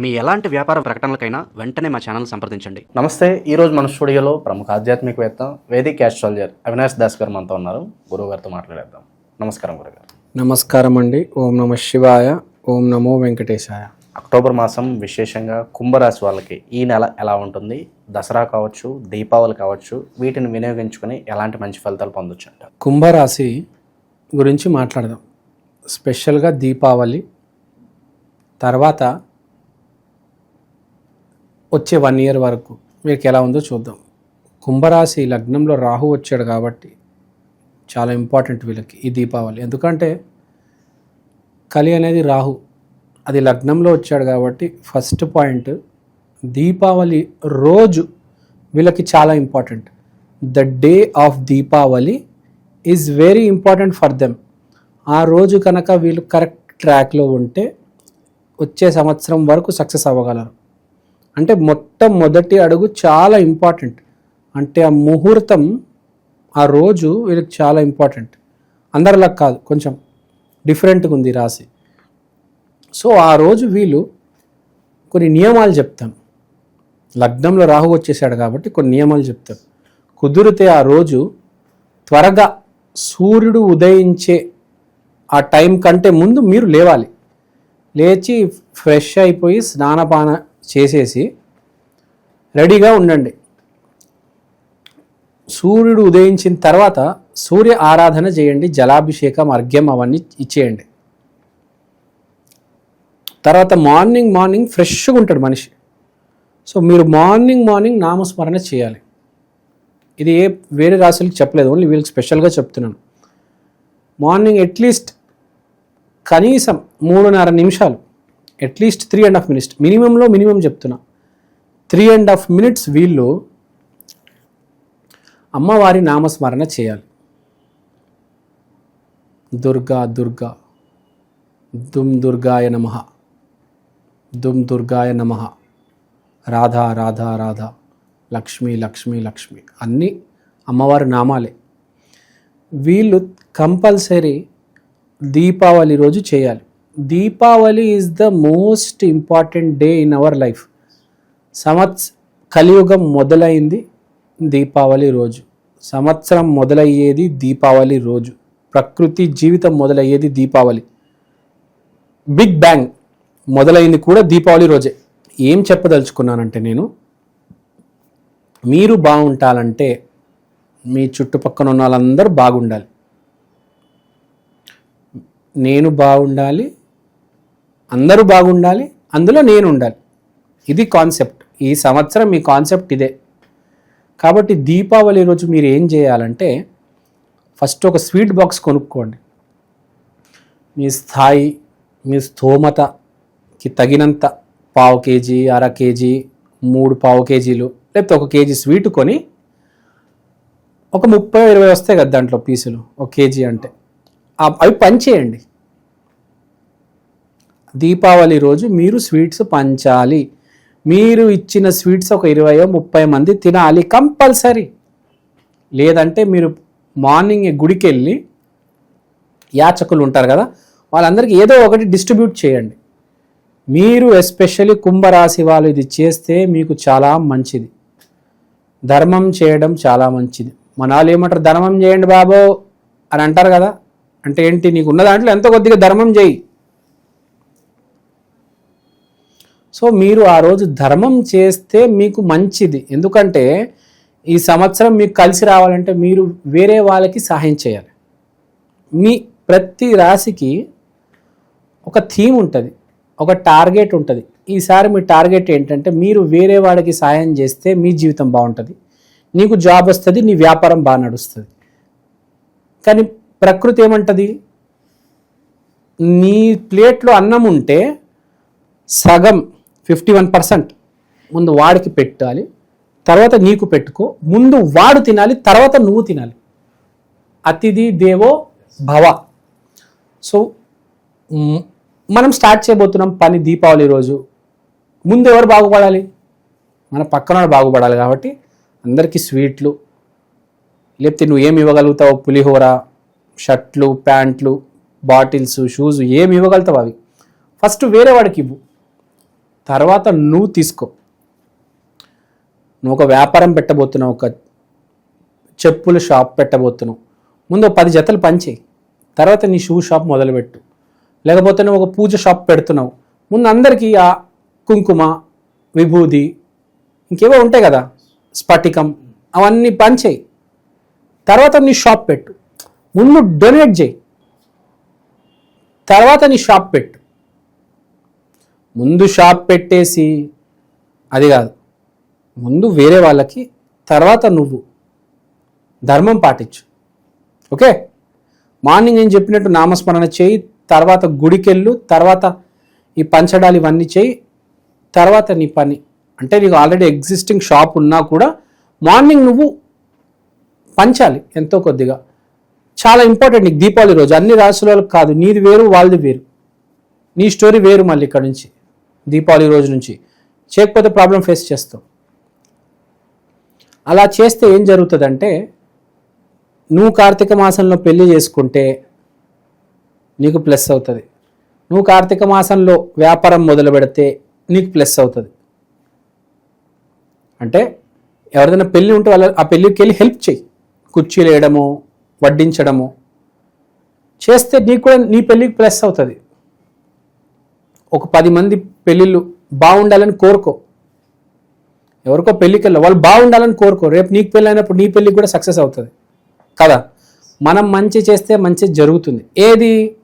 మీ ఎలాంటి వ్యాపార ప్రకటనలకైనా వెంటనే మా ఛానల్ సంప్రదించండి. నమస్తే ఈరోజు మన స్టూడియోలో ప్రముఖ ఆధ్యాత్మికవేత్త వేదిక్ ఆస్ట్రాలజర్ అవినాష్ దాస్ గారు మనతో ఉన్నారు. గురువు గారితో మాట్లాడేద్దాం. నమస్కారం గురుగారు నమస్కారం అండి. ఓం నమ శివాయ ఓం నమో వెంకటేశాయ. అక్టోబర్ మాసం విశేషంగా కుంభరాశి వాళ్ళకి ఈ నెల ఎలా ఉంటుంది? దసరా కావచ్చు దీపావళి కావచ్చు వీటిని వినియోగించుకొని ఎలాంటి మంచి ఫలితాలు పొందొచ్చు అంట కుంభరాశి గురించి మాట్లాడదాం. స్పెషల్గా దీపావళి తర్వాత వచ్చే వన్ ఇయర్ వరకు మీకు ఎలా ఉందో చూద్దాం. కుంభరాశి లగ్నంలో రాహు వచ్చాడు కాబట్టి చాలా ఇంపార్టెంట్ వీళ్ళకి ఈ దీపావళి. ఎందుకంటే కలి అనేది రాహు. అది లగ్నంలో వచ్చాడు కాబట్టి ఫస్ట్ పాయింట్ దీపావళి రోజు వీళ్ళకి చాలా important the day of Deepavali is very important for them ఆ రోజు కనుక వీళ్ళు కరెక్ట్ ట్రాక్లో ఉంటే వచ్చే సంవత్సరం వరకు సక్సెస్ అవ్వగలరు. అంటే మొట్టమొదటి అడుగు చాలా ఇంపార్టెంట్ అంటే ఆ ముహూర్తం ఆ రోజు వీళ్ళకి చాలా ఇంపార్టెంట్ అందరిలా కాదు కొంచెం డిఫరెంట్గా ఉంది రాశి. సో ఆ రోజు వీళ్ళు కొన్ని నియమాలు చెప్తాను లగ్నంలో రాహు వచ్చేసాడు కాబట్టి కొన్ని నియమాలు చెప్తాను కుదిరితే ఆ రోజు త్వరగా సూర్యుడు ఉదయించే ఆ టైం కంటే ముందు మీరు లేవాలి. లేచి ఫ్రెష్ అయిపోయి స్నానపాన చేసేసి రెడీగా ఉండండి. సూర్యుడు ఉదయించిన తర్వాత సూర్య ఆరాధన చేయండి జలాభిషేకం అర్ఘ్యం అవన్నీ ఇచ్చేయండి. తర్వాత మార్నింగ్ మార్నింగ్ ఫ్రెష్గా ఉంటాడు మనిషి. సో మీరు మార్నింగ్ మార్నింగ్ నామస్మరణ చేయాలి. ఇది ఏ వేరే రాశులకు చెప్పలేదు ఓన్లీ వీళ్ళకి స్పెషల్గా చెప్తున్నాను. మార్నింగ్ అట్లీస్ట్ కనీసం మూడున్నర నిమిషాలు at least three and half minutes మినిమంలో minimum చెప్తున్నా. త్రీ అండ్ హాఫ్ మినిట్స్ వీళ్ళు అమ్మవారి నామస్మరణ చేయాలి. దుర్గా దుర్గా. దుమ్ దుర్గాయ నమ. దుమ్ దుర్గాయ నమ. రాధా రాధా రాధా. లక్ష్మి లక్ష్మి లక్ష్మి. అన్నీ అమ్మవారి నామాలే. వీళ్ళు కంపల్సరీ దీపావళి రోజు చేయాలి. Deepavali is the most important day in our life సంవత్స కలియుగం మొదలైంది దీపావళి రోజు. సంవత్సరం మొదలయ్యేది దీపావళి రోజు. ప్రకృతి జీవితం మొదలయ్యేది దీపావళి బిగ్ బ్యాంగ్ మొదలైంది కూడా దీపావళి రోజే. ఏం చెప్పదలుచుకున్నానంటే నేను మీరు బాగుంటాలంటే మీ చుట్టుపక్కన ఉన్న వాళ్ళందరూ బాగుండాలి. నేను బాగుండాలి అందరూ బాగుండాలి అందులో నేను ఉండాలి ఇది కాన్సెప్ట్. ఈ సంవత్సరం మీ కాన్సెప్ట్ ఇదే. కాబట్టి దీపావళి రోజు మీరు ఏం చేయాలంటే ఫస్ట్ ఒక స్వీట్ బాక్స్ కొనుక్కోండి. మీ స్థాయి మీ స్థోమతకి తగినంత పావు కేజీ అర కేజీ మూడు పావు కేజీలు లేకపోతే ఒక కేజీ స్వీట్ కొని ఒక ముప్పై ఇరవై వస్తాయి కదా దాంట్లో పీసులు ఒక కేజీ అంటే. అవి అవి చేయండి దీపావళి రోజు మీరు స్వీట్స్ పంచాలి. మీరు ఇచ్చిన స్వీట్స్ ఒక ఇరవయో ముప్పై మంది తినాలి కంపల్సరీ. లేదంటే మీరు మార్నింగ్ గుడికి వెళ్ళి యాచకులు ఉంటారు కదా వాళ్ళందరికీ ఏదో ఒకటి డిస్ట్రిబ్యూట్ చేయండి. మీరు ఎస్పెషల్లీ కుంభరాశి వాళ్ళు ఇది చేస్తే మీకు చాలా మంచిది. ధర్మం చేయడం చాలా మంచిది. మన వాళ్ళు ఏమంటారు ధర్మం చేయండి బాబో అని అంటారు కదా అంటే ఏంటి నీకు ఉన్న దాంట్లో ఎంతో కొద్దిగా ధర్మం చేయి. సో మీరు ఆ రోజు ధర్మం చేస్తే మీకు మంచిది. ఎందుకంటే ఈ సంవత్సరం మీకు కలిసి రావాలంటే మీరు వేరే వాళ్ళకి సహాయం చేయాలి. మీ ప్రతి రాశికి ఒక థీమ్ ఉంటుంది. ఒక టార్గెట్ ఉంటుంది. ఈసారి మీ టార్గెట్ ఏంటంటే మీరు వేరే వాడికి సహాయం చేస్తే మీ జీవితం బాగుంటుంది. నీకు జాబ్ వస్తుంది నీ వ్యాపారం బాగా నడుస్తుంది. కానీ ప్రకృతి ఏమంటుంది? నీ ప్లేట్లో అన్నం ఉంటే సగం ఫిఫ్టీ వన్ పర్సెంట్ ముందు వాడికి పెట్టాలి తర్వాత నీకు పెట్టుకో. ముందు వాడు తినాలి తర్వాత నువ్వు తినాలి. అతిథి దేవో భవ. సో మనం స్టార్ట్ చేయబోతున్నాం పని దీపావళి రోజు. ముందు ఎవరు బాగుపడాలి? మన పక్కన వాడు బాగుపడాలి కాబట్టి అందరికీ స్వీట్లు. లేకపోతే నువ్వు ఏమి ఇవ్వగలుగుతావు? పులిహోర షర్ట్లు ప్యాంట్లు బాటిల్స్ షూస్ ఏమి ఇవ్వగలుగుతావు అవి. ఫస్ట్ వేరే వాడికి ఇవ్వు. తర్వాత నువ్వు తీసుకో. నువ్వు ఒక వ్యాపారం పెట్టబోతున్నావు ఒక చెప్పుల షాప్ పెట్టబోతున్నావు. ముందు పది జతలు పంచేయి తర్వాత నీ షూ షాప్ మొదలుపెట్టు. లేకపోతే నువ్వు ఒక పూజ షాప్ పెడుతున్నావు. ముందు అందరికీ ఆ కుంకుమ విభూది ఇంకేవో ఉంటాయి కదా స్ఫటికం అవన్నీ పంచేయి తర్వాత నీ షాప్ పెట్టు. ముందు డొనేట్ చేయి. తర్వాత నీ షాప్ పెట్టు. ముందు షాప్ పెట్టేసి అది కాదు. ముందు వేరే వాళ్ళకి తర్వాత నువ్వు. ధర్మం పాటించు. ఓకే? మార్నింగ్ నేను చెప్పినట్టు నామస్మరణ చేయి తర్వాత గుడికెళ్ళు తర్వాత ఈ పంచడాలు ఇవన్నీ చేయి తర్వాత నీ పని. అంటే నీకు ఆల్రెడీ ఎగ్జిస్టింగ్ షాప్ ఉన్నా కూడా మార్నింగ్ నువ్వు పంచాలి ఎంతో కొద్దిగా. చాలా ఇంపార్టెంట్ నీకు దీపావళి రోజు. అన్ని రాసుల కాదు నీది వేరు వాళ్ళది వేరు. నీ స్టోరీ వేరు మళ్ళీ ఇక్కడ నుంచి. దీపావళి రోజు నుంచి. చేయకపోతే ప్రాబ్లం ఫేస్ చేస్తావు అలా చేస్తే ఏం జరుగుతుందంటే నువ్వు కార్తీక మాసంలో పెళ్ళి చేసుకుంటే నీకు ప్లస్ అవుతుంది. నువ్వు కార్తీక మాసంలో వ్యాపారం మొదలు పెడితే నీకు ప్లస్ అవుతుంది. అంటే ఎవరిదైనా పెళ్ళి ఉంటే వాళ్ళ ఆ పెళ్ళికి వెళ్ళి హెల్ప్ చేయి. కుర్చీలు వేయడము వడ్డించడము. చేస్తే నీకు కూడా నీ పెళ్ళికి ప్లస్ అవుతుంది. ఒక పది మంది పెళ్ళిళ్ళు బాగుండాలని కోరుకో. ఎవరికో పెళ్ళికి వాళ్ళు బాగుండాలని కోరుకో. రేపు నీకు పెళ్ళి అయినప్పుడు నీ పెళ్ళికి కూడా సక్సెస్ అవుతుంది. కదా? మనం మంచి చేస్తే మంచి జరుగుతుంది. ఏది?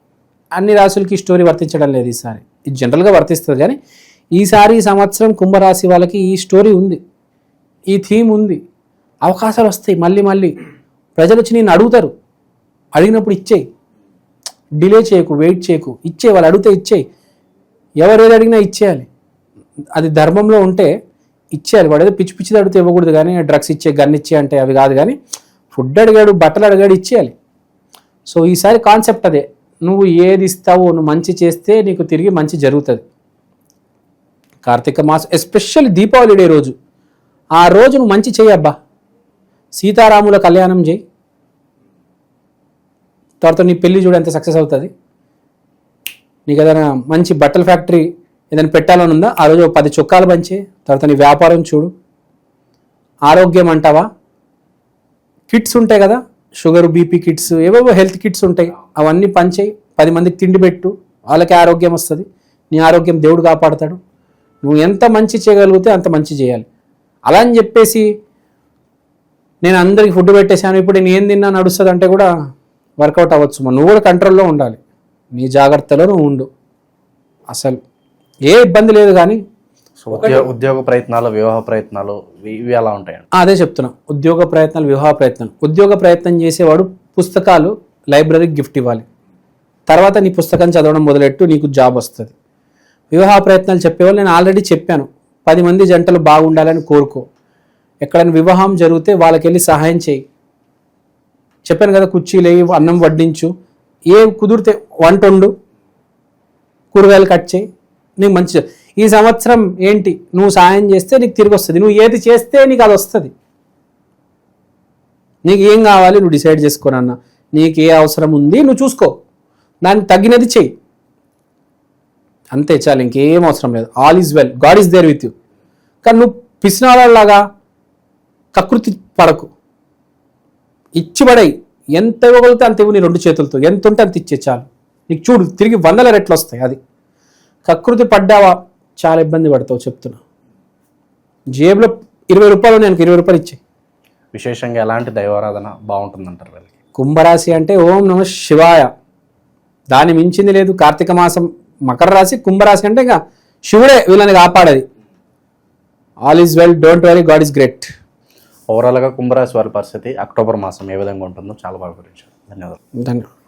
అన్ని రాసులకి స్టోరీ వర్తించడం లేదు ఈసారి. ఇది జనరల్గా వర్తిస్తుంది కానీ ఈసారి ఈ సంవత్సరం కుంభరాశి వాళ్ళకి ఈ స్టోరీ ఉంది. ఈ థీమ్ ఉంది. అవకాశాలు వస్తాయి మళ్ళీ మళ్ళీ. ప్రజలు వచ్చి నేను అడుగుతారు. అడిగినప్పుడు ఇచ్చేయి. డిలే చేయకు వెయిట్ చేయకు. ఇచ్చే వాళ్ళు అడిగితే ఇచ్చేయి. ఎవరు ఏది అడిగినా ఇచ్చేయాలి. అది ధర్మంలో ఉంటే ఇచ్చేయాలి. వాడు ఏదో పిచ్చి పిచ్చిది అడిగితే ఇవ్వకూడదు కానీ డ్రగ్స్ ఇచ్చే గన్ ఇచ్చే అంటే అవి కాదు కానీ ఫుడ్ అడిగాడు బట్టలు అడిగాడు ఇచ్చేయాలి. సో ఈసారి కాన్సెప్ట్ అదే. నువ్వు ఏది ఇస్తావో నువ్వు మంచి చేస్తే నీకు తిరిగి మంచి జరుగుతుంది. కార్తీక మాసం ఎస్పెషల్లీ దీపావళి డే రోజు. ఆ రోజు నువ్వు మంచి చేయబ్బా సీతారాముల కళ్యాణం చేయి తర్వాత నీ పెళ్ళి చూడు ఎంత సక్సెస్ అవుతుంది. నీకు ఏదైనా మంచి బట్టల ఫ్యాక్టరీ ఏదైనా పెట్టాలని ఉందా? ఆ రోజు పది చొక్కాలు పంచే తర్వాత నీ వ్యాపారం చూడు. ఆరోగ్యం అంటావా? కిట్స్ ఉంటాయి కదా షుగర్ బీపీ కిట్స్ ఏవేవో హెల్త్ కిట్స్ ఉంటాయి. అవన్నీ పంచేయి పది మందికి తిండి పెట్టు. వాళ్ళకి ఆరోగ్యం వస్తుంది. నీ ఆరోగ్యం దేవుడు కాపాడతాడు. నువ్వు ఎంత మంచి చేయగలిగితే అంత మంచి చేయాలి. అలా అని చెప్పేసి నేను అందరికి ఫుడ్ పెట్టేశాను. ఇప్పుడు నేను ఏం తిన్నా నడుస్తుంది అంటే కూడా వర్కౌట్ అవ్వచ్చు. మా నువ్వు కూడా కంట్రోల్లో ఉండాలి. నీ జాగ్రత్తలో నువ్వు ఉండు. అసలు ఏ ఇబ్బంది లేదు కానీ ఉద్యోగ ప్రయత్నాలు వివాహ ప్రయత్నాలు ఇవి ఎలా ఉంటాయండి. ఆ, అదే చెప్తున్నా. ఉద్యోగ ప్రయత్నాలు వివాహ ప్రయత్నం ఉద్యోగ ప్రయత్నం చేసేవాడు పుస్తకాలు లైబ్రరీకి గిఫ్ట్ ఇవ్వాలి. తర్వాత నీ పుస్తకం చదవడం మొదలెట్టు నీకు జాబ్ వస్తుంది. వివాహ ప్రయత్నాలు చెప్పేవాళ్ళు నేను ఆల్రెడీ చెప్పాను. పది మంది జంటలు బాగుండాలని కోరుకో. ఎక్కడైనా వివాహం జరిగితే వాళ్ళకి వెళ్ళి సహాయం చేయి. చెప్పాను కదా కుర్చీలు అన్నం వడ్డించు. ఏ కుదిరితే వంట వండు కూరగాయలు కట్ చేయి నీకు మంచి ఈ సంవత్సరం ఏంటి? నువ్వు సాయం చేస్తే నీకు తిరిగి వస్తుంది. నువ్వు ఏది చేస్తే నీకు అది వస్తుంది. నీకు ఏం కావాలి నువ్వు డిసైడ్ చేసుకోనన్న నీకు ఏ అవసరం ఉంది నువ్వు చూసుకో. దానికి తగ్గినది చెయ్యి. అంతే చాలు ఇంకేం అవసరం లేదు. All is well God is there with you కానీ నువ్వు పిసినాలాగా కకృతి పడకు. ఇచ్చి ఎంత ఇవ్వగలిగితే అంత ఇవ్వు నీ రెండు చేతులతో. ఎంత ఉంటే అంత ఇచ్చే చాలు. నీకు చూడు తిరిగి వందల రెట్లు వస్తాయి అది. కకృతి పడ్డావా? చాలా ఇబ్బంది పడతావు చెప్తున్నా. జేబులో ఇరవై రూపాయలు నేను ఇరవై రూపాయలు ఇచ్చే విశేషంగా ఎలాంటి దైవారాధన బాగుంటుందంటారు వీళ్ళకి? కుంభరాశి అంటే ఓం నమ శివాయ. దాని మించింది లేదు. కార్తీక మాసం మకర రాశి కుంభరాశి అంటే ఇంకా శివుడే వీళ్ళని కాపాడేది. All is well don't very God is great ఓవరాల్గా కుంభరాశి వారి పరిస్థితి అక్టోబర్ మాసం ఏ విధంగా ఉంటుందో చాలా బాగా గురించి ధన్యవాదాలు. ధన్యవాదాలు.